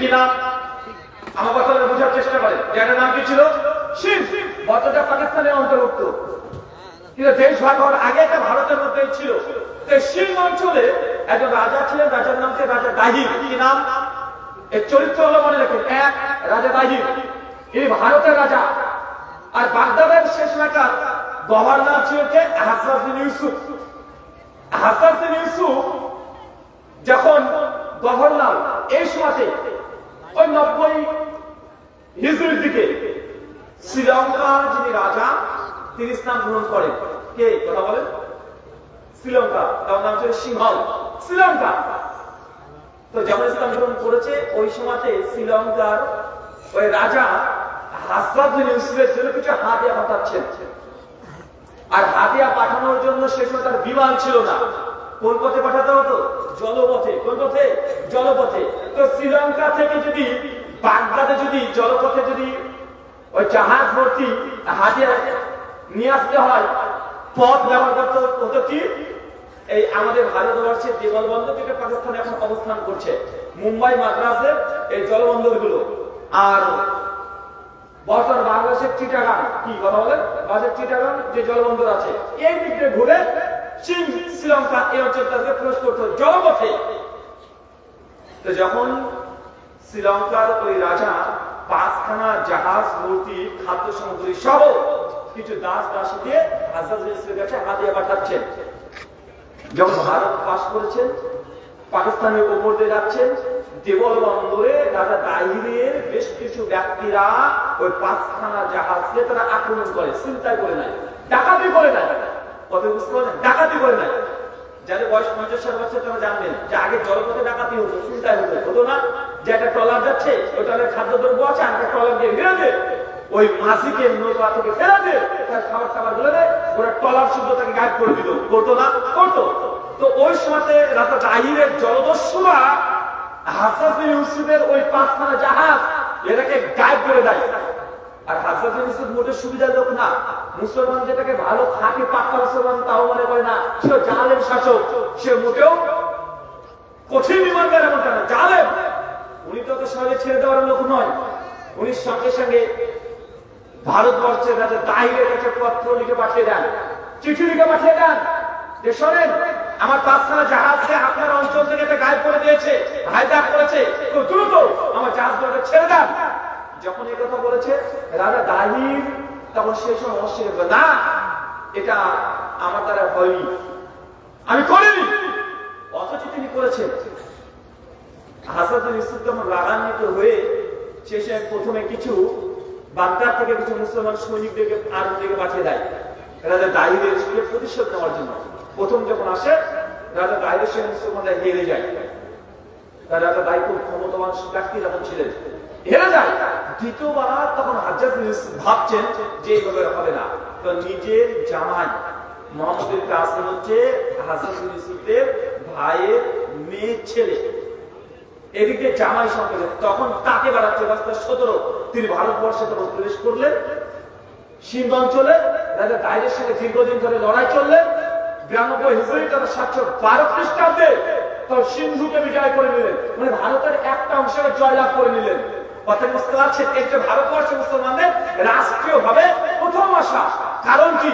কি নাম আমার কথা বোঝার চেষ্টা করেন জায়গাটার নাম কি ছিল? শিব বর্তমানটা পাকিস্তানের অন্তর্ভুক্ত। কিন্তু দেশ ভাগ হওয়ার আগে এটা ভারতের মধ্যে ছিল। সিং অঞ্চলে একজন রাজা ছিলেন, রাজার নাম ছিল রাজা দাহির। কি নাম? এর চরিত্র হলো মনে রাখুন, এক, রাজা দাহির। ইনি ভারতের রাজা। আর বাগদাদের শেষ মেকার গভর্নর ছিল কে? হাসান ইউসুফ। হাসান ইউসুফ যখন গভর্নর এই সময়তে ওই নব্বই হিজড়ির দিকে শ্রীলঙ্কার যিনি রাজা, তিনি ইসলাম গ্রহণ করেন। কে? কথা বলেন। শ্রীলঙ্কা। তার নাম ছিল সিংহল। শ্রীলঙ্কা! তো যখন ইসলাম গ্রহণ করেছে, ওই সময়তে শ্রীলঙ্কার ওই রাজা হাসরাত জন্য কিছু হাতিয়া পাঠাচ্ছেন। আর হাতিয়া পাঠানোর জন্য সে সময় তার বিমান ছিল না। কোন পথে পাঠাতে হতো? জলপথে। কোন পথে? জলপথে। তো শ্রীলঙ্কা থেকে যদি, বাগদাদে যদি জলপথে যদি ওই জাহাজ ভর্তি হাতিয়া নিয়ে আসতে হয়, পথ ব্যবহার করতে হতো কি? এই আমাদের ভারতবর্ষের দেওয়াল বন্দর থেকে পাকিস্তানে এখন অবস্থান করছে। মুম্বাই, মাদ্রাসের এই জলবন্দরগুলো আর বর্তমান বাংলাদেশের চিটাগাং, কি কথা বলেন বাংলাদেশের চিটাগাং যে জলবন্দর আছে, এই দিক ঘুরে চীন, শ্রীলঙ্কা, এই অঞ্চলটাকে প্রবেশ করতে জলপথে তো যখন শ্রীলঙ্কার ওই রাজা পাঁচখানা জাহাজ, মূর্তি, খাদ্য সামগ্রী সহ কিছু দাস দাসী দিয়ে আজাদ কাছে হাতিয়ে পাঠাচ্ছেন, যখন ভারত পাশ করেছেন পাকিস্তানের উপর দিয়ে যাচ্ছেন দেবল বন্দরে রাজা দাহিরের বেশ কিছু ব্যক্তিরা ওই পাঁচখানা জাহাজকে তারা আক্রমণ করে চিন্তায় করে নেয়, ডাকাতি করে নেয়। কত বুঝতে পারেন ডাকাতি করে নেয় যাদের বয়স পঞ্চাশ ষাট বছর তারা জানবেন যে আগে জলপথে ডাকাতি হতো চিন্তায় হতো হতো না। যে একটা ট্রলার যাচ্ছে, ওই ট্রলার খাদ্যদ্রব্য আছে, আর একটা ট্রলার দিয়ে ফেলে দে ওই মাসিকে নৌকা থেকে ফেলে দে তার খাবার টাবারগুলো দেয়, ওরা ট্রলার শুদ্ধ তাকে গায়েব করে দিত করতো না? করতো। তো ওই সময়তে রাজা দাহিরের জলদস্যুরা বিন ইউসুফের ওই পাঁচখানা জাহাজ এটাকে গায়েব করে দেয়। আর হাসান বিন ইউসুফ মোটে সুবিধার লোক না। মুসলমান যেটাকে ভালো, খাঁটি, পাক্কা মুসলমান তাও মনে করে না। সে জালেম শাসক, সে মোটেও কঠিন ইমানদার এমনটা না। জালেম! উনি তো সহজে ছেড়ে দেওয়ার লোক নয়। উনি সঙ্গে সঙ্গে ভারতবর্ষের কাছে দাহিরের কাছে পত্র লিখে পাঠিয়ে দেন। চিঠি লিখে পাঠিয়ে দেন। যে শোনেন, আমার পাঁচখানা জাহাজকে আপনার অঞ্চল থেকে এটা গায়েব করে দিয়েছে, হায়দার করেছে তো দ্রুত আমার জাহাজগুলোকে ছেড়ে দেন। যখন কথা বলেছে, রাজা দাহির তখন সে সময় অস্বীকার করে না, এটা আমার দ্বারা হয়নি। আমি করিনি। অথচ তিনি করেছেন। রাগান্বিত হয়ে প্রথমে কিছু থেকে কিছু মুসলমান সৈনিকদেরকে দিকে পাঠিয়ে দেয়। রাজা দাহিদের সঙ্গে প্রতিশোধ নেওয়ার জন্য। প্রথম যখন আসে, রাজা দাহিদের সঙ্গে মুসলমানরা হেরে যায়। রাজা ক্ষমতাবান ব্যক্তি যখন ছিলেন, হেরে যায়। দ্বিতীয়বার তখন হাজার ভাবছেন যে এইভাবে হবে না। নিজের জামাই কাছে হচ্ছে ভাইয়ের মেয়ে ছেলে। এদিকে জামাই সম্পর্কে তখন তাকে বাড়াচ্ছে বাস্তা সতেরো। তিনি ভারতবর্ষে তখন প্রবেশ করলেন। সিন্ধ অঞ্চলে রাজা দায়ের সঙ্গে দীর্ঘদিন ধরে লড়াই চললেন বিরানব্বই হিসেবে তারা সাতশো বারো খ্রিস্টাব্দে তখন সিন্ধুকে বিজয় করে নিলেন। মানে ভারতের একটা অংশে জয়লাভ করে নিলেন। কথা বুঝতে পারছেন যে ভারতবর্ষের মুসলমানদের রাষ্ট্রীয় ভাবে প্রথম আসা। কারণ কি?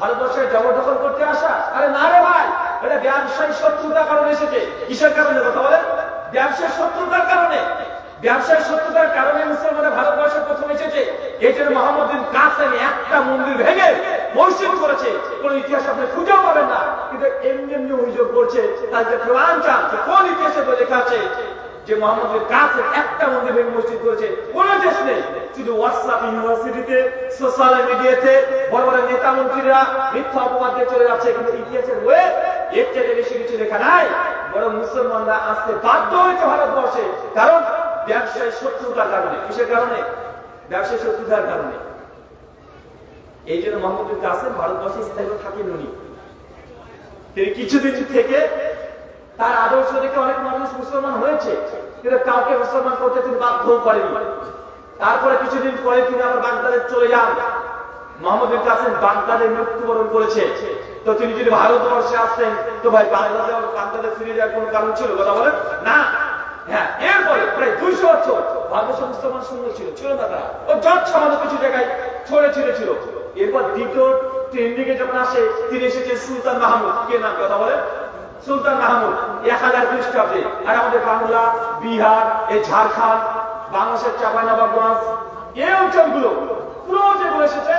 ভারতবর্ষে জবরদখল করতে আসা। আরে না রে ভাই, এটা ব্যবসায়ী শত্রুতার কারণে এসেছে। কিসের কারণে কথা বলে ব্যবসায় শত্রুতার কারণে। ব্যবসায় শত্রুতার কারণে মুসলমানরা ভারতবর্ষে প্রথম এসেছে। এই জন্য মোহাম্মদ একটা মন্দির ভেঙে মসজিদ করেছে। কোন ইতিহাস আপনি খুঁজেও পাবেন না। কিন্তু এমনি এমনি অভিযোগ করছে, তার যে প্রমাণ চান কোন ইতিহাসে লেখা আছে যে মোহাম্মদ বিন কাসেম একটা মন্দির মসজিদ করেছে, কোন দেশ নেই। শুধু হোয়াটসঅ্যাপ ইউনিভার্সিটিতে সোশ্যাল মিডিয়াতে বড় বড় নেতা মন্ত্রীরা মিথ্যা অপবাদ চলে যাচ্ছে, কিন্তু ইতিহাসের বইয়ে এর থেকে বেশি কিছু লেখা নাই। বড় মুসলমানরা আসতে বাধ্য হয়েছে ভারতবর্ষে। কারণ ব্যবসায় শত্রুতার কারণে। কিসের কারণে? ব্যবসায় শত্রুতার কারণে। এই জন্য মোহাম্মদ কাসেম ভারতবর্ষে স্থায়ী থাকেন উনি তিনি কিছুদিন থেকে তার আদর্শ দেখে অনেক মানুষ মুসলমান হয়েছে, কিন্তু কাউকে মুসলমান করতে তিনি বাধ্য করেনি তারপরে কিছুদিন পরে তিনি আবার বাগদাদে চলে যান। মোহাম্মদ কাসেম বাগদাদে মৃত্যুবরণ করেছে। তো তিনি যদি ভারতবর্ষে আসতেন, তো ভাই বাংলাদেশ বাগদাদে ফিরে যাওয়ার কোনো কারণ ছিল? কথা বলেন? না। হ্যাঁ এরপরে প্রায় দুইশো ভারতবর্ষের মুসলমান তিনি এসেছেন সুলতান মাহমুদ। কে নাম? কথা বলেন? সুলতান মাহমুদ, এক হাজার খ্রিস্টাব্দে। আর আমাদের বাংলা, বিহার এই ঝাড়খণ্ড, বাংলাদেশের চাপাইনবাবগঞ্জ এই অঞ্চলগুলো পুরো যেগুলো এসেছে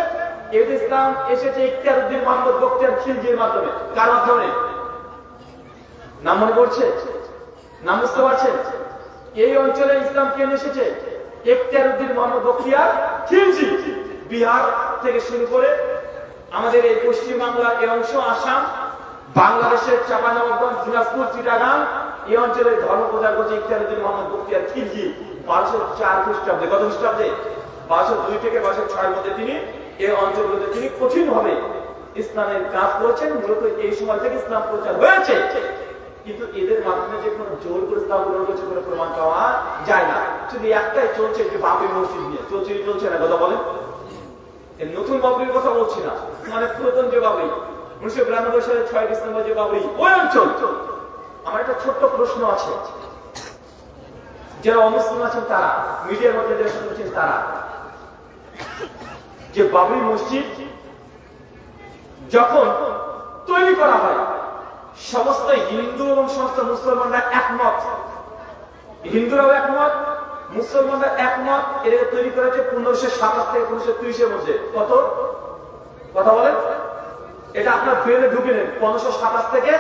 এর ইসলাম এসেছে ইখতিয়ার উদ্দিন মোহাম্মদ বক্তিয়ার খিলজির মাধ্যমে। কার মাধ্যমে? নাম মনে পড়ছে? নাম বুঝতে পারছেন? এই অঞ্চলে ইসলাম কেন এসেছে? ইখতিয়ার উদ্দিন মোহাম্মদ বক্তিয়ার খিলজি। বিহার থেকে শুরু করে আমাদের এই পশ্চিম বাংলার এই অংশ, আসাম বাংলাদেশের চাপানগঞ্জ দিনাজপুর, চিটাগাং, এই অঞ্চলে ধর্ম করছে ইখতিয়ারুদ্দিন মোহাম্মদ বক্তিয়ার খিলজি বারোশো চার খ্রিস্টাব্দে, কত খ্রিস্টাব্দে? বারোশো দুই থেকে বারোশো ছয়ের মধ্যে তিনি, এই অঞ্চলগুলোতে তিনি কঠিন ভাবে ইসলামের কাজ করেছেন, মূলত এই সময় থেকে ইসলাম প্রচার হয়েছে। কিন্তু এদের মাধ্যমে যে কোনো জোর করে ইসলাম গ্রহণ করছে কোনো প্রমাণ পাওয়া যায় না। শুধু একটাই চলছে যে বাপের মসজিদ নিয়ে। চলছে চলছে না, কথা বলেন? নতুন বাবরির কথা বলছি না। মানে পুরাতন যে বাবরি উনিশশো বিরানব্বই সালের ছয় ডিসেম্বর যে বাবরি ওই অঞ্চল, আমার একটা ছোট্ট প্রশ্ন আছে। যারা অমুসলিম আছেন তারা, মিডিয়ার মধ্যে যারা শুনছেন তারা, যে বাবরি মসজিদ যখন তৈরি করা হয়, সমস্ত হিন্দু এবং সমস্ত মুসলমানরা একমত। হিন্দুরাও একমত, মুসলমানরা একমত এটাকে তৈরি করেছে পনেরোশো সাতাশ থেকে পনেরোশো ত্রিশের মধ্যে। কত? কথা বলেন। এটা আপনার ব্রেনে ঢুকে নেন পনেরোশো সাতাশ থেকে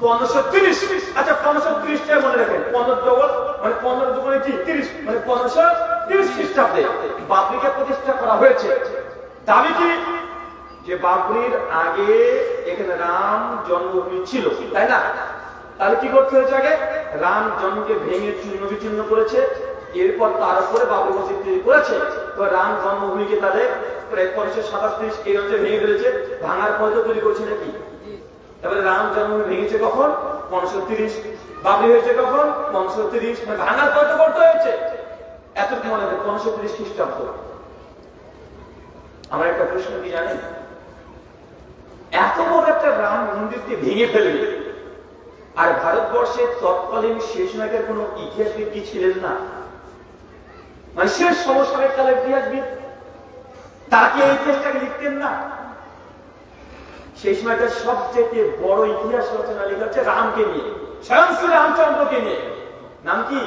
পনেরোশো তিরিশ। আচ্ছা পনেরোশো তিরিশটা মনে রাখেন? পনেরো ডবল মানে পনেরো দুগুণে কি? তিরিশ মানে পনেরোশো তিরিশ খ্রিস্টাব্দে বাবরিকে প্রতিষ্ঠা করা হয়েছে। দাবি কি? যে বাবরির আগে এখানে রাম জন্মভূমি ছিল, তাই না? তাহলে কি করতে হয়েছে আগে? রাম জন্মকে ভেঙে চূর্ণ বিচূর্ণ করেছে, এরপর তার উপরে বাবরি মসজিদ তৈরি করেছে। তো রাম জন্মভূমিকে তাদের প্রায় সাতাশ তিরিশ এই অঞ্চলে ভেঙে ফেলেছে, ভাঙার পর তো তৈরি করছে নাকি? তারপরে রাম জন্মভূমি ভেঙেছে কখন? পনেরোশো তিরিশ। বাবরি হয়েছে কখন? পনেরোশো তিরিশ। মানে ভাঙার পর তো করতে হয়েছে। এতটুকু মনে হয় পনেরোশো তিরিশ খ্রিস্টাব্দ। আমার একটা প্রশ্ন কি জানেন? এত বড় একটা রাম মন্দিরকে ভেঙে ফেলবে আর ভারতবর্ষের তৎকালীন শেষ নায়কের কোন ইতিহাসবিদ কি ছিলেন না? মানে শেষ সমসাময়িক কালের ইতিহাসবিদ তারা কি এই ইতিহাসটাকে লিখতেন না। সেই সময়টা সবচেয়ে বড় ইতিহাস রচনা লেখা হচ্ছে রামকে নিয়ে স্বয়ং শ্রী রামচন্দ্রকে নিয়ে। নাম কি?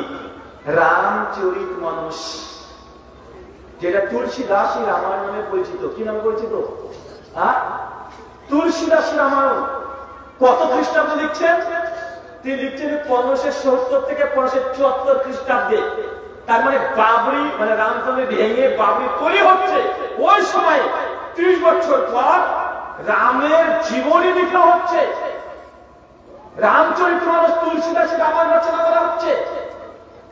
রামচরিত মানুষ। যেটা রামায়ণ নামে পরিচিত। কি পরিচিত? রামায়ণ। কত খ্রিস্টাব্দে লিখছেন? তিনি লিখছেন পনেরোশো সত্তর থেকে পনেরোশো চুয়াত্তর খ্রিস্টাব্দে। তার মানে বাবরি মানে রামচন্দ্র ভেঙে বাবরি তৈরি হচ্ছে। ওই সময় ত্রিশ বছর পর রামের জীবনী লেখা হচ্ছে। রামচরিত মানুষ তুলসীদাসী রামায়ণ রচনা করা হচ্ছে।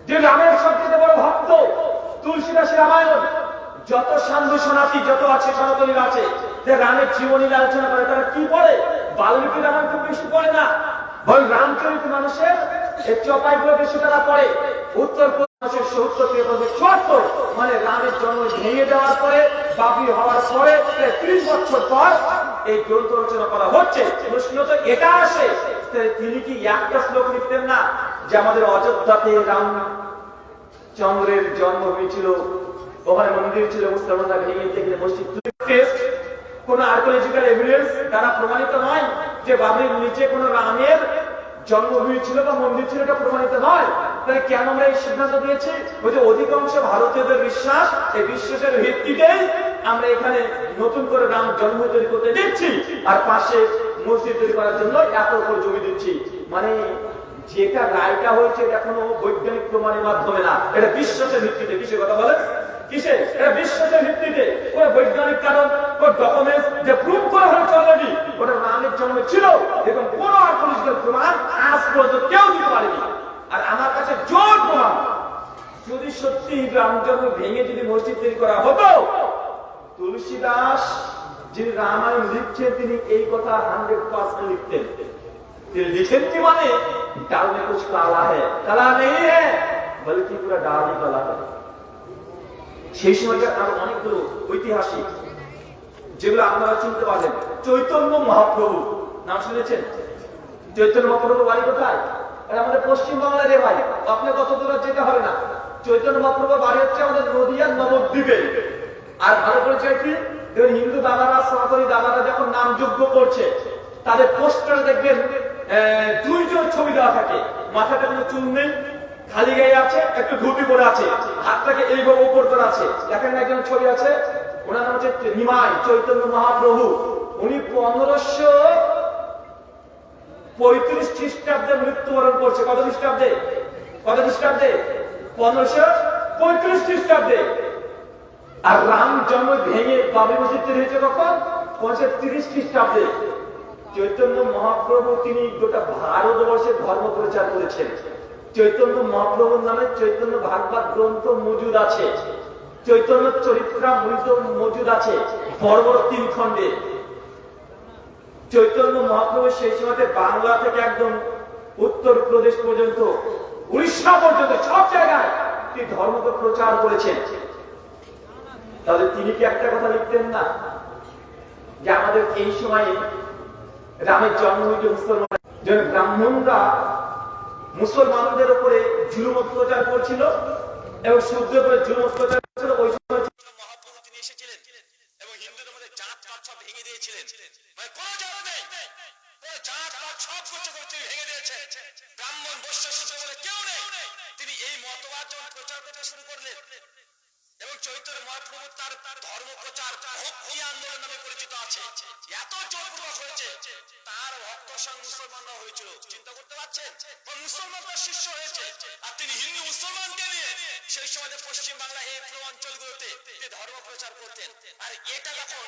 যে রামের সবচেয়ে বড় ভক্ত তুলসীদাসী রামায়ণ। যত সাধু সনাতী যত আছে, সনাতনীর আছে, যে রামের জীবনী আলোচনা করে, তারা কি পড়ে? বাল্মীকি রামায়ণ খুব বেশি পড়ে না। বল রামচরিত মানুষের এই চপাইগুলো বেশি তারা পড়ে। উত্তর মানে জন্ম আমাদের অযোধ্যাতে রাম চন্দ্রের জন্ম হয়েছিল, ওখানে মন্দির ছিল মুসলমানরা ভেঙে থেকে মসজিদ প্রমাণিত নয় যে বাবরির নিচে কোন রামের জন্মভূমি ছিল বা মন্দির ছিল এটা প্রমাণিত নয়। তাহলে কেন আমরা এই সিদ্ধান্ত দিয়েছি? ওই যে অধিকাংশ ভারতীয়দের বিশ্বাস, এই বিশ্বাসের ভিত্তিতেই আমরা এখানে নতুন করে রাম জন্ম তৈরি করতে দিচ্ছি আর পাশে মসজিদ তৈরি করার জন্য এত উপর জমি দিচ্ছি। মানে যেটা রায়টা হয়েছে এটা কোনো বৈজ্ঞানিক প্রমাণের মাধ্যমে না। এটা বিশ্বাসের ভিত্তিতে। কিসের কথা বলে কিসে? এটা বিশ্বাসের ভিত্তিতে। কোনো বৈজ্ঞানিক কারণ, কোন ডকুমেন্টস যে প্রুভ করা হয়েছে অলরেডি ওটা রামের জন্ম ছিল এবং কোন আর্কোলজিক্যাল প্রমাণ আজ পর্যন্ত কেউ দিতে পারেনি। আর আমার কাছে জোর প্রমাণ যদি সত্যি রাম জন্ম ভেঙে যদি মসজিদ তৈরি করা হতো তুলসী দাস যিনি রামায়ণ লিখছেন তিনি এই কথা হান্ড্রেড পার্সেন্ট লিখতেন তিনি लिखन की माने डाल में कुछ काला है काला नहीं है बल्कि पूरा डाल ही काला है সেই সময়কার আরো অনেকগুলো ঐতিহাসিক যেগুলো আপনারা চিনতে পারবেন চৈতন্য মহাপ্রভু নাম শুনেছেন চৈতন্য মহাপ্রভু বাড়ি কোথায় এটা আমাদের পশ্চিম বাংলার রে ভাই। আপনি কত দূর যেতে হবে না। চৈতন্য মহাপ্রভু বাড়ি হচ্ছে আমাদের নদিয়ার নবদ্বীপে। আর ভালো করেছে কি? দেখবেন হিন্দু দাদারা সনাতনী দাদারা যখন নাম যোগ্য করছে, তাদের পোস্টার দেখবেন দুইজন ছবি দেওয়া থাকে। মাথাটা কোনো চুল নেই, খালি গায়ে আছে, একটু ধুতি পরে আছে। হাতটাকে এইভাবে উপর করে আছে। দেখেন একজন ছবি আছে? ওনার নাম হচ্ছে নিমাই, চৈতন্য মহাপ্রভু। উনি পনেরোশো পঁয়ত্রিশ খ্রিস্টাব্দে মৃত্যুবরণ করছে। কত খ্রিস্টাব্দে? কত খ্রিস্টাব্দে? পনেরোশো পঁয়ত্রিশ খ্রিস্টাব্দে। আর রাম জন্ম ভেঙে বাবরি মসজিদ তৈরি হয়েছে কখন? পনেরোশো তিরিশ খ্রিস্টাব্দে। চৈতন্য মহাপ্রভু তিনি গোটা ভারতবর্ষে ধর্ম প্রচার করেছেন। চৈতন্য মহাপ্রভুর নামে চৈতন্য ভাগবত গ্রন্থ মজুদ আছে। চৈতন্য চরিত্রামৃত মজুদ আছে। বড় তিন খণ্ডে চৈতন্য মহাপ্রভু সেই সময়তে বাংলা থেকে একদম উত্তর প্রদেশ পর্যন্ত, উড়িষ্যা পর্যন্ত, সব জায়গায় তিনি ধর্মকে প্রচার করেছেন। তাহলে তিনি কি একটা কথা লিখতেন না? যে আমাদের এই সময়ে রামের জন্ম হয়েছে মুসলমান ব্রাহ্মণরা মুসলমানদের উপরে জুলুম অত্যাচার করছিল এবং সূর্যের উপরে জুলুম অত্যাচার করছিল, ওই সময় তিনি এসেছিলেন এবং হিন্দুদের মধ্যে জাত পাত সব ভেঙে দিয়েছিলেন। মানে কোনো জাত নেই। জাত পাত সব করছে করছে ভেঙে দিয়েছে। ব্রাহ্মণ বৈশ্য সূত্র বলে কেউ নেই। তিনি এই মতবাদ যখন প্রচার করতে শুরু করলেন এবং চৈতন্য মহাপ্রভু তার ধর্ম প্রচার, ভক্তি আন্দোলন নামে পরিচিত আছে। এত জোরপূর্বক হয়েছে, তার ভক্ত সঙ্গ মুসলমানরা হয়েছিল। চিন্তা করতে পারছেন? মুসলমান তার শিষ্য হয়েছে। আর তিনি হিন্দু মুসলমানকে নিয়ে সেই সময় পশ্চিম বাংলা এই অঞ্চলগুলোতে ধর্ম প্রচার করতেন। আর এটা যখন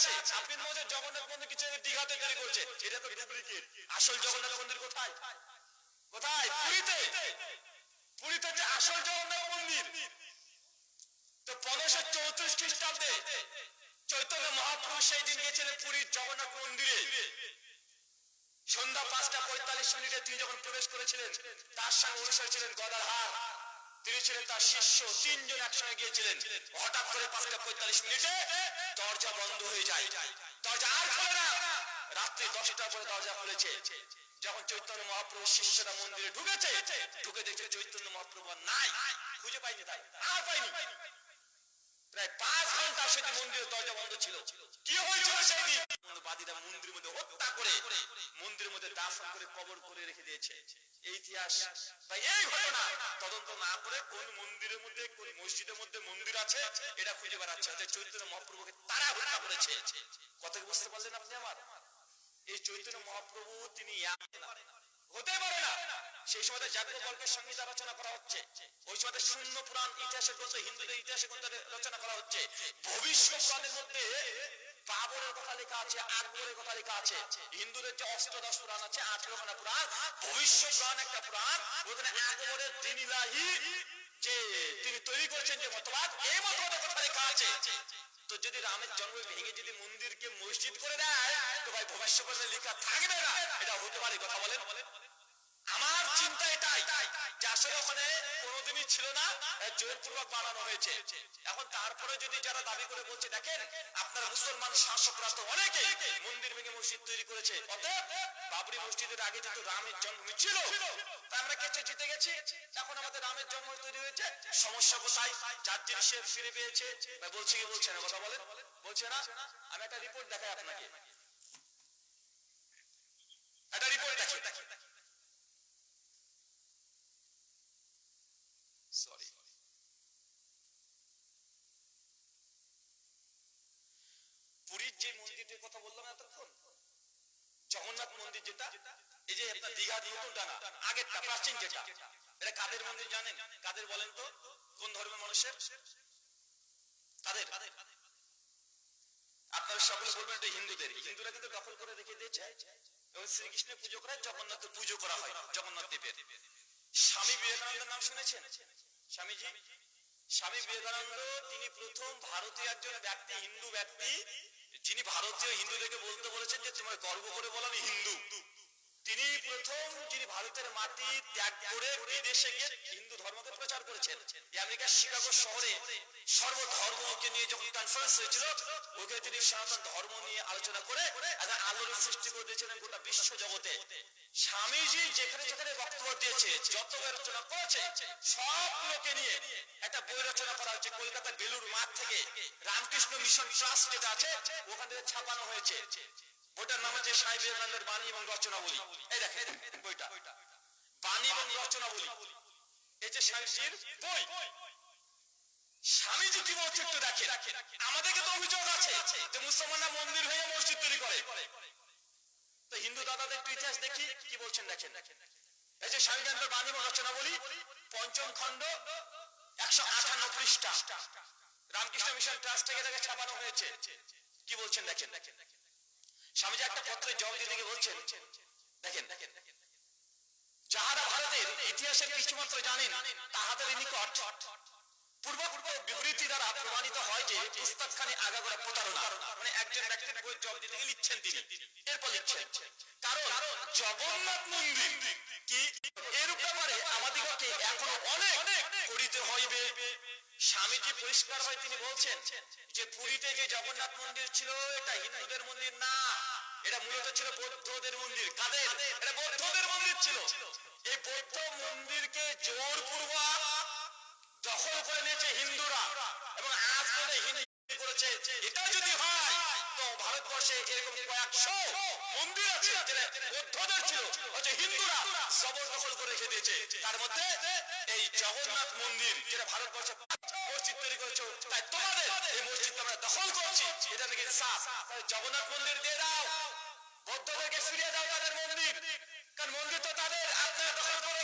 আছে। আপনি মধ্যে জগন্নাথ মন্দির কিছু দীঘাতে তৈরি করছে। এটা তো ডুপ্লিকেট আসল জগন্নাথ মন্দির কোথায়? কোথায়? পুরীতে। পুরীতে যে আসল জগন্নাথ মন্দির। তো পনেরোশো চৌত্রিশ খ্রিস্টাব্দে চৈতন্য মহাপ্রভু সেই দিন গিয়েছিলেন পুরীর জগন্নাথ মন্দিরে। সন্ধ্যা পাঁচটা পঁয়তাল্লিশ মিনিটে তিনি যখন প্রবেশ করেছিলেন, তার সঙ্গে অনুসারী ছিলেন গদাধার। তিনি ছিলেন তার শিষ্য। তিনজন একসঙ্গে গিয়েছিলেন। হঠাৎ করে পাঁচটা পঁয়তাল্লিশ মিনিটে দরজা বন্ধ হয়ে যায়। দরজা আর খোলে না। রাত্রি দশটার পরে দরজা খুলেছে। যখন চৈতন্য মহাপ্রভু শিষ্যরা মন্দিরে ঢুকেছে, ঢুকে দেখছে চৈতন্য মহাপ্রভু নাই। খুঁজে পাইনি তাই। আর পাইনি। প্রায় পাঁচ ঘণ্টা সেদিন মন্দিরের দরজা বন্ধ ছিল। কি হয়েছিল সেই দিন বাদীরা মন্দিরের মধ্যে হত্যা করে মন্দিরের মধ্যে দাফন করে কবর করে রেখে দিয়েছে। এই ইতিহাস বা এই ঘটনা তদন্ত না করে কোন মন্দিরের মধ্যে, কোন মসজিদের মধ্যে মন্দির আছে, এটা খুঁজে বেড়াচ্ছে অর্থাৎ চৈতন্য মহাপ্রভুকে তারা হত্যা করেছে। কথা বুঝতে পারলেন আপনি আমার? এই চৈতন্য মহাপ্রভু তিনি। হতে পারে না। সেই সময় যাজ্ঞবল্কের সংগীত রচনা করা হচ্ছে। ওই সময় শূন্য পুরাণ ইতিহাসের গ্রন্থ, হিন্দুদের ইতিহাসের গ্রন্থ রচনা করা হচ্ছে। ভবিষ্যৎ পুরাণের মধ্যে বাবরের কথা লেখা আছে, আকবরের কথা লেখা আছে। হিন্দুদের যে অষ্টাদশ পুরাণ আছে, আঠেরো খানা পুরাণ ভবিষ্যৎ পুরাণ একটা পুরাণ, ওখানে আকবরের দিনিলাহি যে তিনি তৈরি করেছেন যে মতবাদ, এই মতবাদের কথা লেখা আছে। তো যদি রামের জন্ম ভেঙে যদি মন্দিরকে মসজিদ করে দেয়, তো ভাই ভবিষ্যৎ পুরাণে লেখা থাকবে না। এটা হতে পারে কথা বলেন। রামের জন্ম তৈরি হয়েছে, সমস্যা কোথায়? যার জিনিস ফিরে পেয়েছে বলছে কি বলছে না, কথা বলেন। বলছে না, আমি একটা রিপোর্ট দেখাই আপনাকে। একটা রিপোর্ট দেখি সরি। পুরীর যে মন্দিরটির কথা বললাম এতক্ষণ, জগন্নাথ মন্দির যেটা, এই যে আপনার দীঘা প্রাচীন যেটা, এটা কাদের মন্দির জানেন? কাদের বলেন তো? কোন ধর্মের মানুষের? কাদের? আপনারা সকলে বলবেন এটা হিন্দুদের। হিন্দুরা কিন্তু দখল করে রেখে দিয়েছে। এবং শ্রীকৃষ্ণের পুজো করা জগন্নাথের পুজো করা হয়, জগন্নাথ দেবের স্বামী বিবেকানন্দের নাম শুনেছেন? স্বামীজি, স্বামী বিবেকানন্দ, তিনি প্রথম ভারতীয় একজন ব্যক্তি, হিন্দু ব্যক্তি, যিনি ভারতীয় হিন্দুদেরকে বলতে বলেছেন যে, তোমার গর্ব করে বলো আমি হিন্দু। তিনি প্রথম যিনি ভারতের মাটি ত্যাগ করে বিদেশে গিয়ে হিন্দু ধর্মকে প্রচার করেছেন। আমেরিকার শিকাগো শহরে সর্বধর্মকে নিয়ে যখন কনফারেন্স হয়েছিল ওখানে তিনি সনাতন ধর্ম নিয়ে আলোচনা করে একটা আলোর সৃষ্টি করে দিয়েছিলেন গোটা বিশ্ব জগতে। স্বামীজি যেখানে যেখানে বক্তব্য দিয়েছে, যত রচনা করেছে সবগুলোকে নিয়ে একটা বই রচনা করা হচ্ছে কলকাতা বেলুর মাঠ থেকে। রামকৃষ্ণ মিশন ট্রাস্ট যেটা আছে, ওখান থেকে ছাপানো হয়েছে। বইটার নাম হচ্ছে স্বামী বিবেকানন্দের বাণী এবং রচনাবলী। এই দেখেন, বইটা। বাণী এবং রচনাবলী। এই যে স্বামীজির বই। স্বামীজি কি বলছে একটু দেখেন? আমাদেরকে তো অভিযোগ আছে যে মুসলমানরা মন্দির হয়ে মসজিদ তৈরি করে। তো হিন্দু দাদাদের একটু ইতিহাস দেখি, কি বলছেন দেখেন? এই যে স্বামী বিবেকানন্দের বাণী এবং রচনাবলী, পঞ্চম খণ্ড, একশো আটান্ন পৃষ্ঠা। রামকৃষ্ণ মিশন ট্রাস্ট থেকে তাকে ছাপানো হয়েছে। কি বলছেন দেখেন দেখেন দেখেন? স্বামীজি একটা পত্রে জবাব দিতে গিয়ে বলছেন, দেখেন, যাহারা ভারতের ইতিহাসের কিছুমাত্র জানেন, তাহাদের নিকট পূর্বপূর্ব বিবৃতি দ্বারা প্রমাণিত হয় যে উস্তাদ খানে আগাগোড়া প্রতারণা। মানে একজন ব্যক্তির বই জবাব দিতে গিয়ে লিখছেন তিনি। এরপর লিখছেন, কারণ জগন্নাথ মন্দির কি এর ব্যাপারে আমাদিগকে এখনও অনেক করিতে হইবে। স্বামীজি পরিষ্কার হয় তিনি বলছেন যে পুরীতে যে জগন্নাথ মন্দির ছিল, এটা হিন্দুদের মন্দির না। এটা মূলত ছিল বৌদ্ধদের মন্দির। কাদের? এটা বৌদ্ধদের মন্দির ছিল। এই বৌদ্ধ মন্দিরকে জোর জোরপূর্বক দখল করে নিয়েছে হিন্দুরা। এবং আজ হিন্দু করেছে। এটা যদি হয় মসজিদ তৈরি করেছে তোমাদের মসজিদ দখল করছি। এটা নাকি ইনসাফ? জগন্নাথ মন্দির দিয়ে দাও, বৌদ্ধদেরকে ফিরিয়ে দাও তাদের মন্দির। কারণ মন্দির তো তাদের, আপনারা দখল করে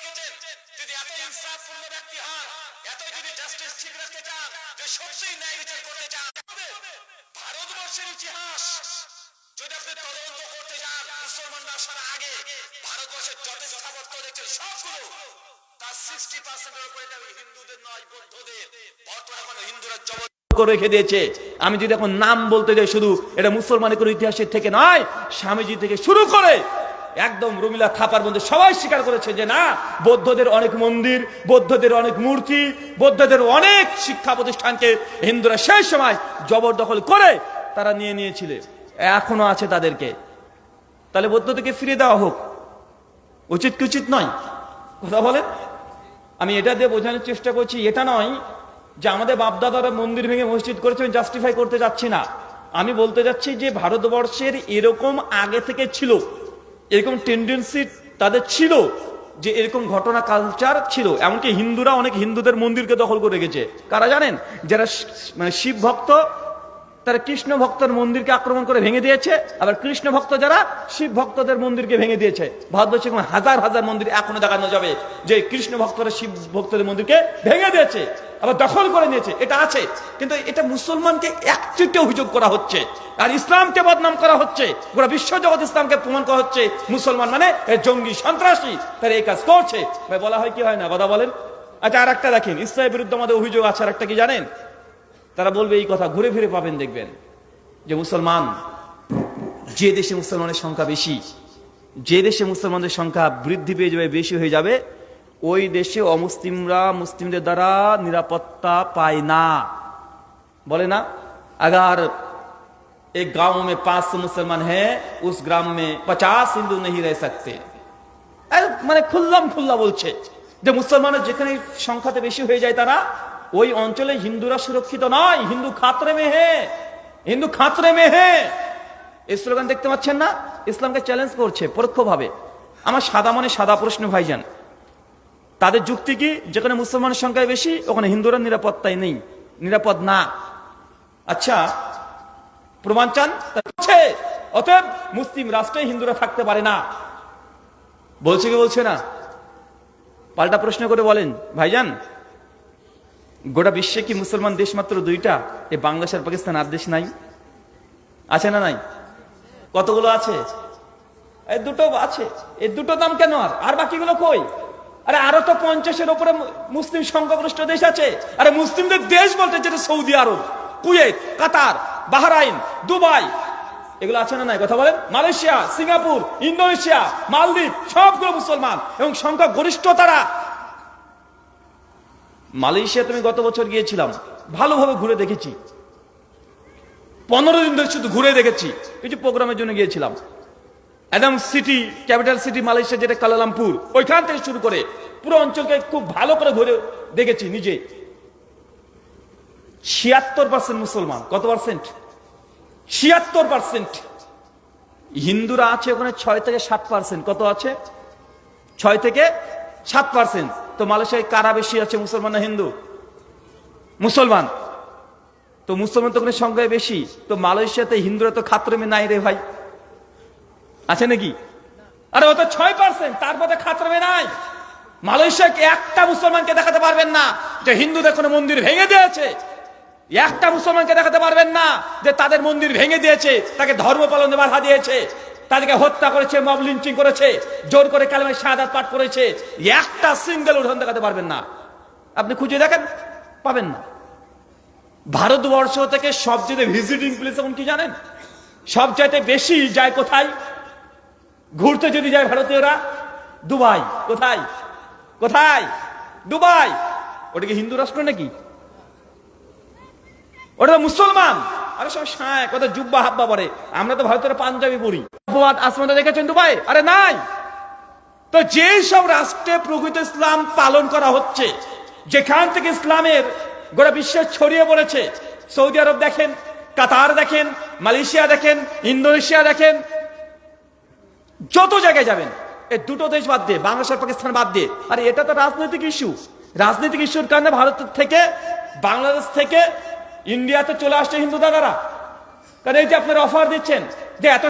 যদি এত ইনসাফপূর্ণ ব্যক্তি হন এত যদি জাস্টিস ঠিক রাখতে চান, যে সত্যিই ন্যায় বিচার করতে চান ভারতবর্ষের ইতিহাস, যদি আপনি তদন্ত করতে যান, মুসলমানরা আসার আগে ভারতবর্ষের যত স্থাপত্য দেখছেন সবগুলো। তার সিক্সটি পার্সেন্টের উপরে হিন্দুদের নয়, বৌদ্ধদের। বর্তমানে হিন্দুরা করে রেখে দিয়েছে। আমি যদি এখন নাম বলতে যাই শুধু, এটা মুসলমানের কোনো ইতিহাসের থেকে নয়, স্বামীজি থেকে শুরু করে একদম রুমিলা থাপার মধ্যে সবাই স্বীকার করেছে যে না, বৌদ্ধদের অনেক মন্দির, বৌদ্ধদের অনেক মূর্তি, বৌদ্ধদের অনেক শিক্ষা প্রতিষ্ঠানকে হিন্দুরা সেই সময় জবরদখল করে তারা নিয়ে নিয়েছিল। এখনও আছে তাদেরকে। তাহলে বৌদ্ধদেরকে ফিরিয়ে দেওয়া হোক। উচিত কি উচিত নয়? কথা বলেন। আমি এটা দিয়ে বোঝানোর চেষ্টা করছি, এটা নয় যে আমাদের বাপদাদারা মন্দির ভেঙে মসজিদ করেছে, আমি জাস্টিফাই করতে যাচ্ছি না। আমি বলতে যাচ্ছি যে ভারতবর্ষের এরকম আগে থেকে ছিল। এরকম টেন্ডেন্সি তাদের ছিল যে এরকম ঘটনা কালচার ছিল। এমনকি হিন্দুরা অনেক হিন্দুদের মন্দিরকে দখল করে গেছে কারা জানেন? যারা মানে শিব ভক্ত তারা কৃষ্ণ ভক্তের মন্দিরকে আক্রমণ করে ভেঙে দিয়েছে। আবার কৃষ্ণ ভক্ত যারা, শিব ভক্তদের মন্দিরকে ভেঙে দিয়েছে। ভারতবর্ষে হাজার হাজার মন্দির এখনও দেখানো যাবে যে কৃষ্ণ ভক্তরা শিব ভক্তদের মন্দিরকে ভেঙে দিয়েছে, আবার দখল করে নিয়েছে। এটা আছে, কিন্তু এটা মুসলমানকে একচুটে অভিযোগ করা হচ্ছে। আর ইসলামকে বদনাম করা হচ্ছে। গোটা বিশ্ব জগৎ ইসলামকে প্রমাণ করা হচ্ছে। মুসলমান মানে জঙ্গি সন্ত্রাসী। তারা এই কাজ করছে। বলা হয় কি হয় না? কথা বলেন। আচ্ছা আর একটা দেখেন ইসলামের বিরুদ্ধে আমাদের অভিযোগ আছে আর একটা কি জানেন? তারা বলবে এই কথা ঘুরে ফিরে পাবেন দেখবেন যে মুসলমান যে দেশে মুসলমানের সংখ্যা বেশি যে দেশে মুসলমানদের সংখ্যা বৃদ্ধি পেয়ে যাবে বেশি হয়ে যাবে ওই দেশে অমুসলিমরা মুসলিমদের দ্বারা নিরাপত্তা পায় না বলে না अगर एक गांव में पांच सौ मुसलमान है उस ग्राम में पचास हिंदू नहीं रह सकते এ, মানে খুল্লাম খুল্লা বলছে যে মুসলমানের যেখানে সংখ্যাতে বেশি হয়ে যায় তারা ওই অঞ্চলে হিন্দুরা সুরক্ষিত নয়। হিন্দু খাতরে মেহে হিন্দু খাতরে মে হে। এই স্লোগান দেখতে পাচ্ছেন না? ইসলামকে চ্যালেঞ্জ করছে পরোক্ষভাবে। আমার সাদা মনে সাদা প্রশ্ন, ভাইজান। তাদের যুক্তি কি? যেখানে মুসলমানের সংখ্যায় বেশি, ওখানে হিন্দুরা নিরাপত্তায় নেই। নিরাপদ না। আচ্ছা প্রমাণ চান? অতএব মুসলিম রাষ্ট্রে হিন্দুরা থাকতে পারে না। বলছে কি বলছে না? পাল্টা প্রশ্ন করে বলেন। ভাইজান গোটা বিশ্বে কি মুসলমান দেশ মাত্র দুইটা? এ বাংলাদেশ আর পাকিস্তান আর দেশ নাই। আছে না নাই? কতগুলো আছে? এই দুটো আছে। এই দুটো দাম কেন আর? আর বাকিগুলো কই? আরে আরও তো পঞ্চাশের উপরে মুসলিম সংখ্যাগরিষ্ঠ দেশ আছে। আরে মুসলিমদের দেশ বলতে যেটা Saudi Arab, Kuwait, Qatar, Bahrain, Dubai. এগুলো আছে না নাই? কথা বলেন। মালয়েশিয়া, সিঙ্গাপুর, ইন্দোনেশিয়া, মালদ্বীপ, সবগুলো মুসলমান। এবং সংখ্যা গরিষ্ঠ তারা মালয়েশিয়া তুমি গত বছর গিয়েছিলাম, ভালোভাবে ঘুরে দেখেছি। পনেরো দিন ধরে শুধু ঘুরে দেখেছি কিছু প্রোগ্রামের জন্য গিয়েছিলাম। Adam city, capital city Malaysia, যেটা কালালামপুর, ওইখান থেকে শুরু করে পুরো অঞ্চলকে খুব ভালো করে ঘুরে দেখেছি নিজে। ছিয়াত্তর পার্সেন্ট মুসলমান, কত পার্সেন্ট ছিয়াত্তর পার্সেন্ট হিন্দুরা আছে ওখানে ছয় থেকে সাত পার্সেন্ট কত আছে? ছয় থেকে সাত পার্সেন্ট তো মালয়েশিয়ায় কারা বেশি আছে, মুসলমান না হিন্দু? মুসলমান। তো মুসলমান তো ওখানে সংখ্যায় বেশি। তো মালয়েশিয়াতে হিন্দুরা তো খাত্রমে নাই রে ভাই। আছে নাকি? আরে ও তো ছয় পার্সেন্ট তার মধ্যে খাত্রমে নাই। মালয়েশিয়াকে একটা মুসলমানকে দেখাতে পারবেন না যে হিন্দুদের কোনো মন্দির ভেঙে দিয়েছে। একটা মুসলমানকে দেখাতে পারবেন না যে তাদের মন্দির ভেঙে দিয়েছে, তাকে ধর্ম পালনে বাধা দিয়েছে। তাদেরকে হত্যা করেছে, মব লিঞ্চিং করেছে, জোর করে কালেমে শাহাদাত পাঠ করেছে। একটা সিঙ্গেল উদাহরণ দেখাতে পারবেন না। আপনি খুঁজে দেখেন? পাবেন না। ভারতবর্ষ থেকে সবচেয়ে ভিজিটিং প্লেস এখন কি জানেন? সবচাইতে বেশি যায় কোথায়? ঘুরতে যদি যায় ভারতীয়রা, দুবাই। কোথায়? কোথায়? দুবাই। ওটা কি হিন্দু রাষ্ট্র নাকি? ওটা মুসলমান। সব শাঁয় কত জুব্বা হাব্বা পরে। আমরা তো ভারতের পাঞ্জাবি পড়ি অপবাদ দুবাই? আরে নাই। তো যেই সব রাষ্ট্রে প্রকৃত ইসলাম পালন করা হচ্ছে, যেখান থেকে ইসলামের গোটা বিশ্বে ছড়িয়ে পড়েছে, সৌদি আরব দেখেন, কাতার দেখেন, মালয়েশিয়া দেখেন, ইন্দোনেশিয়া দেখেন, যত জায়গায় যাবেন এই দুটো দেশ বাদ দিয়ে, বাংলাদেশ আর পাকিস্তান বাদ দিয়ে, আরে এটা তো রাজনৈতিক ইস্যু রাজনৈতিক ইস্যুর কারণে ভারত থেকে, বাংলাদেশ থেকে ইন্ডিয়াতে চলে আসছে হিন্দু দাদারা। কারণ এই যে আপনারা অফার দিচ্ছেন যে এত